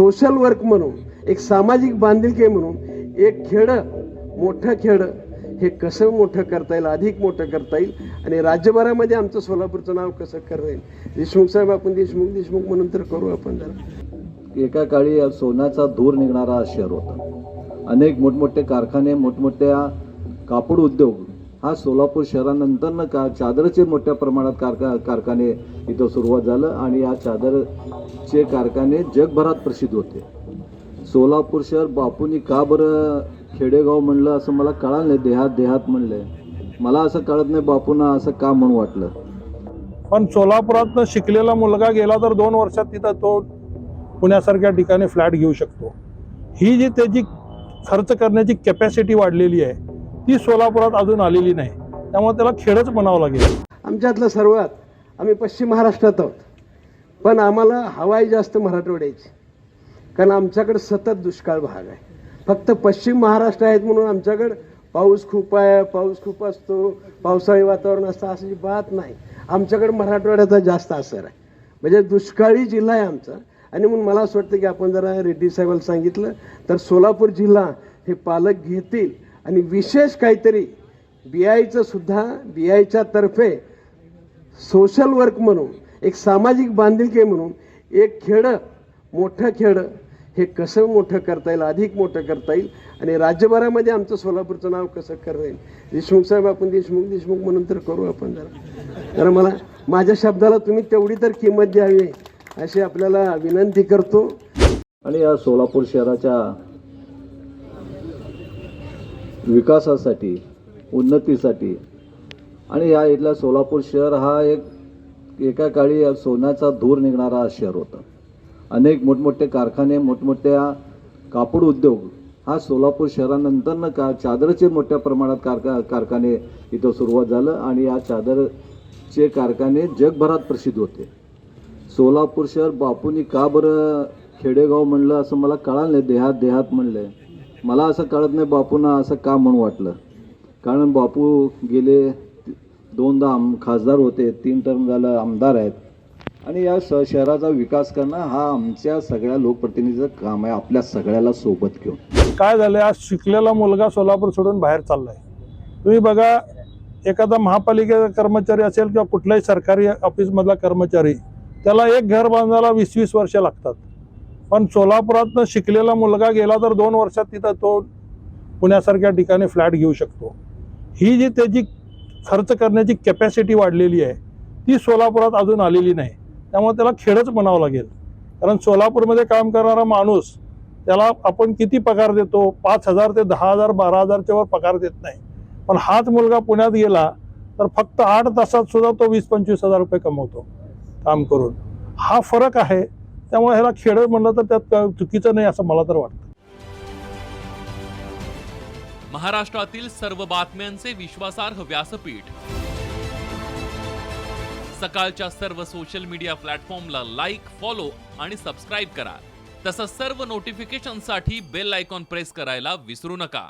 Social work म्हणून एक सामाजिक बांधिलकी म्हणून एक खेडं मोठं खेडं हे कसं मोठं करता येईल अधिक मोठं करता येईल आणि राज्यभरामध्ये आमचं सोलापूरचं नाव कसं करता येईल? देशमुख साहेब आपण देशमुख देशमुख म्हणून तर करू आपण जरा एका काळी सोन्याचा धूर निघणारा शहर होता. अनेक मोठमोठे कारखाने मोठमोठ्या कापड उद्योग हा सोलापूर शहरानंतर का चादरचे मोठ्या प्रमाणात कारखा कारखाने इथं सुरुवात झालं आणि या चादरचे कारखाने जगभरात प्रसिद्ध होते. सोलापूर शहर बापूंनी का बरं खेडेगाव म्हणलं असं मला कळालं नाही देहात देहात म्हणलंय. मला असं कळत नाही बापूंना असं का म्हणून वाटलं. पण सोलापुरातनं शिकलेला मुलगा गेला तर दोन वर्षात तिथं तो पुण्यासारख्या ठिकाणी फ्लॅट घेऊ शकतो. ही जी त्याची खर्च करण्याची कॅपॅसिटी वाढलेली आहे ती सोलापुरात अजून आलेली नाही. त्यामुळे त्याला खेळच म्हणावं लागेल. आमच्यातलं सर्वात आम्ही पश्चिम महाराष्ट्रात आहोत. पण आम्हाला हवाई जास्त मराठवाड्याची. कारण आमच्याकडे सतत दुष्काळ भाग आहे. फक्त पश्चिम महाराष्ट्र आहेत म्हणून आमच्याकडं पाऊस खूप आहे पाऊस खूप असतो पावसाळी वातावरण असतं अशी बात नाही. आमच्याकडे मराठवाड्याचा जास्त असर आहे. म्हणजे दुष्काळी जिल्हा आहे आमचा. आणि म्हणून मला असं वाटतं की आपण जरा रेड्डी साहेबाला सांगितलं तर सोलापूर जिल्हा हे पालक घेतील. आणि विशेष काहीतरी बी आयचं सुद्धा बी आयच्या तर्फे सोशल वर्क म्हणून एक सामाजिक बांधिलकी म्हणून एक खेडं मोठं खेडं हे कसं मोठं करता येईल अधिक मोठं करता येईल आणि राज्यभरामध्ये आमचं सोलापूरचं नाव कसं करता येईल देशमुख साहेब आपण देशमुख देशमुख म्हणून तर करू आपण जरा. तर मला माझ्या शब्दाला तुम्ही तेवढी तर किंमत द्यावी अशी आपल्याला विनंती करतो. आणि या सोलापूर शहराच्या विकासासाठी उन्नतीसाठी. आणि या इथला सोलापूर शहर हा एक एका काळी सोन्याचा धूर निघणारा हा शहर होता. अनेक मोठमोठे कारखाने मोठमोठ्या कापड उद्योग हा सोलापूर शहरानंतर का चादरचे मोठ्या प्रमाणात कारखा कारखाने इथं सुरुवात झालं आणि या चादरचे कारखाने जगभरात प्रसिद्ध होते. सोलापूर शहर बापूंनी का बरं खेडेगाव म्हणलं असं मला कळालं नाही देहात देहात म्हणलंय. मला असं कळत नाही बापूंना असं का म्हणून वाटलं. कारण बापू गेले दोनदा आम खासदार होते तीन टर्म झालं आमदार आहेत. आणि या श शहराचा विकास करणं हा आमच्या सगळ्या लोकप्रतिनिधीचं काम आहे आपल्या सगळ्याला सोबत घेऊन. काय झालं आज शिकलेला मुलगा सोलापूर सोडून बाहेर चाललाय. तुम्ही बघा एखादा महापालिकेचा कर्मचारी असेल किंवा कुठल्याही सरकारी ऑफिसमधला कर्मचारी त्याला एक घर बांधायला वीस वीस वर्ष लागतात. पण सोलापुरातनं शिकलेला मुलगा गेला तर दोन वर्षात तिथं तो पुण्यासारख्या ठिकाणी फ्लॅट घेऊ शकतो. ही जी त्याची खर्च करण्याची कॅपॅसिटी वाढलेली आहे ती सोलापुरात अजून आलेली नाही. त्यामुळे त्याला खेळच म्हणावं लागेल. कारण सोलापूरमध्ये काम करणारा माणूस त्याला आपण किती पगार देतो? पाच हजार ते दहा हजार बारा हजारच्या वर पगार देत नाही. पण हाच मुलगा पुण्यात गेला तर फक्त आठ तासात सुद्धा तो वीस पंचवीस हजार रुपये कमवतो काम करून. हा फरक आहे त्यामुळे ह्याला खेळ म्हणलं तर त्यात चुकीचं नाही असं मला तर वाटतं. महाराष्ट्रातील सर्व बातम्यांचे विश्वासार्ह व्यासपीठ. सकाळच्या सर्व सोशल मीडिया प्लॅटफॉर्मला लाईक फॉलो आणि सबस्क्राईब करा. तसंच सर्व नोटिफिकेशनसाठी बेल आयकॉन प्रेस करायला विसरू नका.